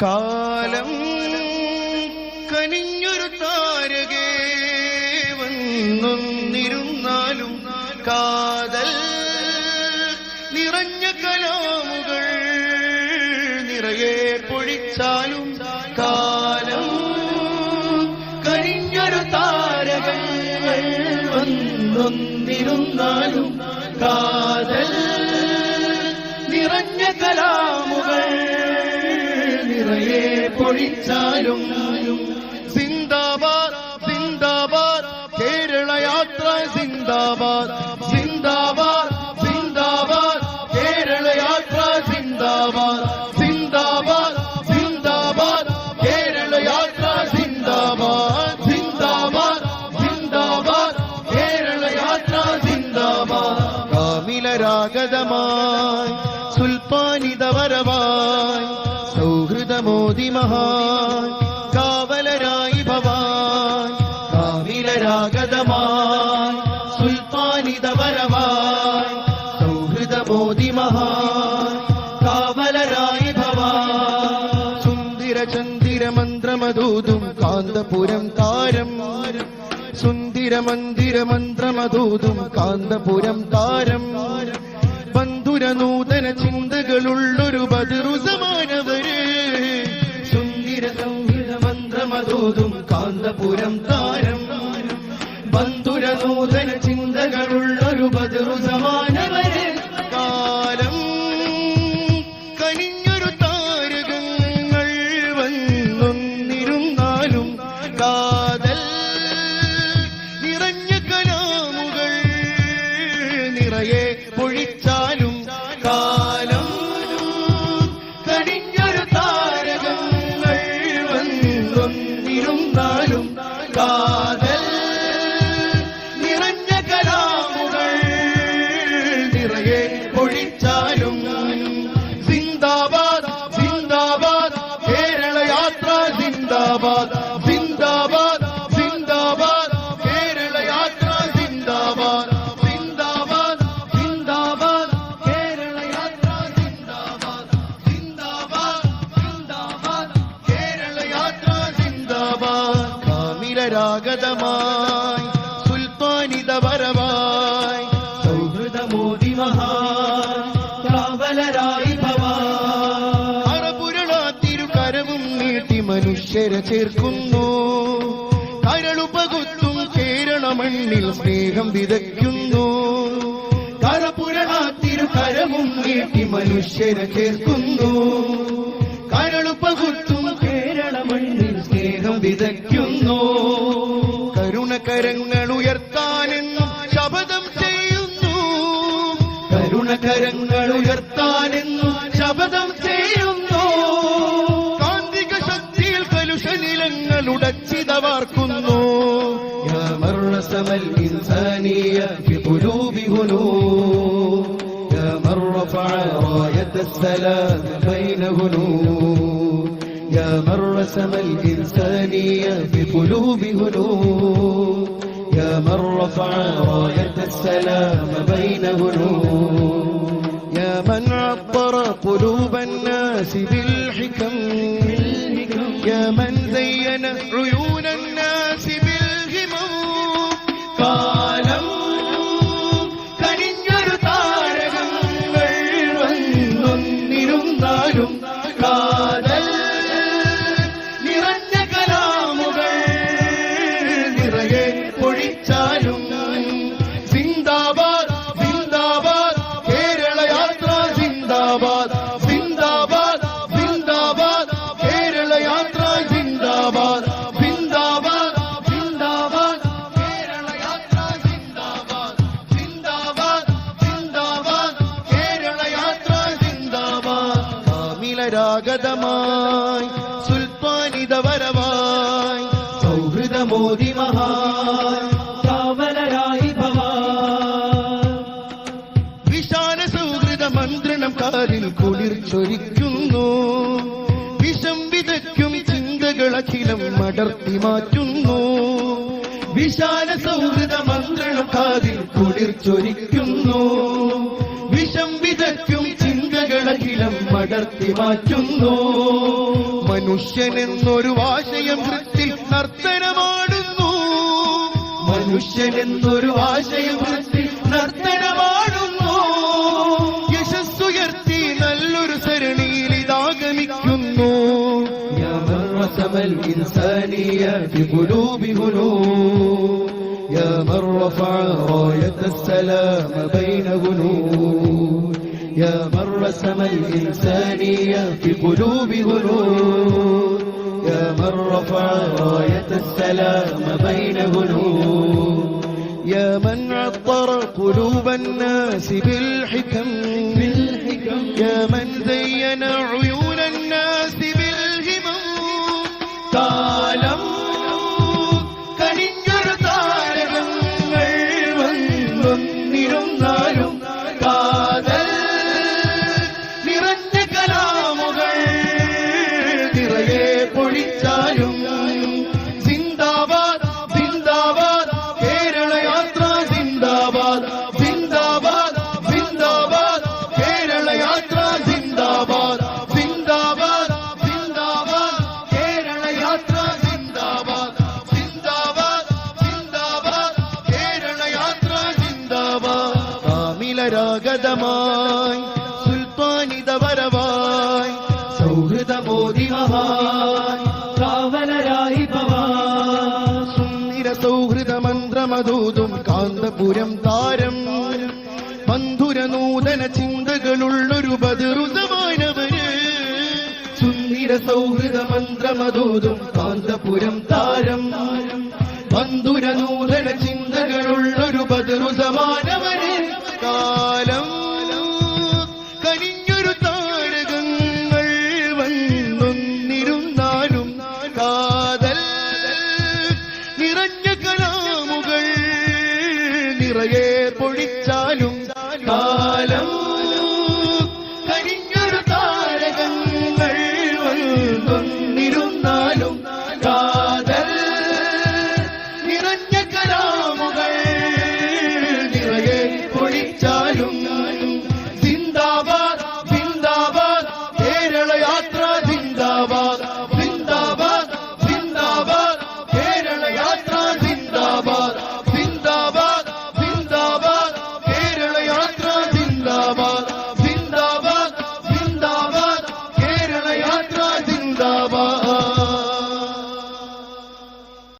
കാലം കനിഞ്ഞൊരു താരകേ വന്നൊന്നിരുന്നാലും കാതൽ നിറഞ്ഞ കലാമുകൾ നിറയെ പൊഴിച്ചാലും കാലം കനിഞ്ഞൊരു താരകൾ വന്നൊന്നിരുന്നാലും കാതൽ നിറഞ്ഞ കലാമുകൾ നിറയെ പൊഴിച്ചാലും സൗഹൃദമോദി മഹാൻ കാവലരായി ഭവാൻ കാമിലരാഗതമായി സൗഹൃദ സൗഹൃദമോദി മഹാൻ കാവലരായി ഭവാൻ സുന്ദര ചന്ദിര മന്ത്രമധൂതും കാന്തപുരം താരം സുന്ദര മന്ദിര മന്ത്രമധൂതും കാന്തപുരം താരം. ബന്ധുര നൂതന ചിന്തകളുള്ളൊരു ബദറു മന്ത്രമദൂതും കാന്തപുരം താരം. ബന്ധുര നൂതന ചിന്തകളുള്ളൊരു ബദറു സമാനവര് കാമിലരാഗതമായി സൗഹൃദ സൗഹൃദമോദി മഹാൻ കാവലരായി അറപുരളാത്തിരു കരവും നീട്ടി മനുഷ്യരെ ചേർക്കുന്നു. കരളുപകുത്തും കേരള മണ്ണിൽ സ്നേഹം വിതയ്ക്കുന്നു. കരപുരളാത്തിരുകരവും നീട്ടി മനുഷ്യരെ ചേർക്കുന്നു. കരളുപകുത്തും കരുണകരങ്ങൾ ഉയർത്താനെന്നും ശപഥം ചെയ്യുന്നു കാന്തിക ശക്തിയിൽ കലുഷ നിലങ്ങൾ ഉടച്ചിതവാർക്കുന്നു يا مرسم الإنسانية في قلوب هنود يا من رفع راية السلام بين هنود يا من رسم الإنسانية في قلوب هنود يا من رفع راية السلام بين هنود recibir കാമിലരാഗതമായി സുൽത്താനിതവരവായി സൗഹൃദമോദി മഹാൻ. വിശാല സൗഹൃദ മന്ത്രണം കാലിൽ കുളിർ ചൊരിക്കുന്നു. വിഷം വിതയ്ക്കും ചിന്തകളഖിലം മടർത്തി മാറ്റുന്നു. വിശാല സൗഹൃദ മന്ത്രണം കുളിർ ചൊരിക്കുന്നു. വിഷം വിതയ്ക്കും ചിന്തകളഖിലം മടർത്തി മാറ്റുന്നു മനുഷ്യനെന്നൊരു ആശയം വൃത്തിൽ നർത്തനമാടുന്നു മനുഷ്യനെന്നൊരു ആശയം വൃത്തി നർത്തനമാടുന്നു യശസ്സുയർത്തി നല്ലൊരു സരണിയിൽ ഇതാഗമിക്കുന്നു يا من رسم الإنسانية في قلوب هنود يا من رفع راية السلام بين هنود يا من رسم الإنسانية في قلوب هنود. يا من رفع راية السلام بين هنود يا من عطر قلوب الناس بالحكم. بالحكم. يا من زين عيون الناس بالهمم. കാലം കാമിലരാഗതമായി സുൽത്താനിത വരവായി സൗഹൃദ ബോധി ഭവാൻ സുന്ദര സൗഹൃദ മന്ത്രമതൂതും കാന്തപുരം താരം മന്ധുര നൂതന ചിന്തകളുള്ളൊരു ബദറുതമാനവര് സുന്ദര സൗഹൃദ മന്ത്രമതൂതും കാന്തപുരം താരം മന്ധുര നൂതന ചിന്തകളുള്ളൊരു സമാനവരെ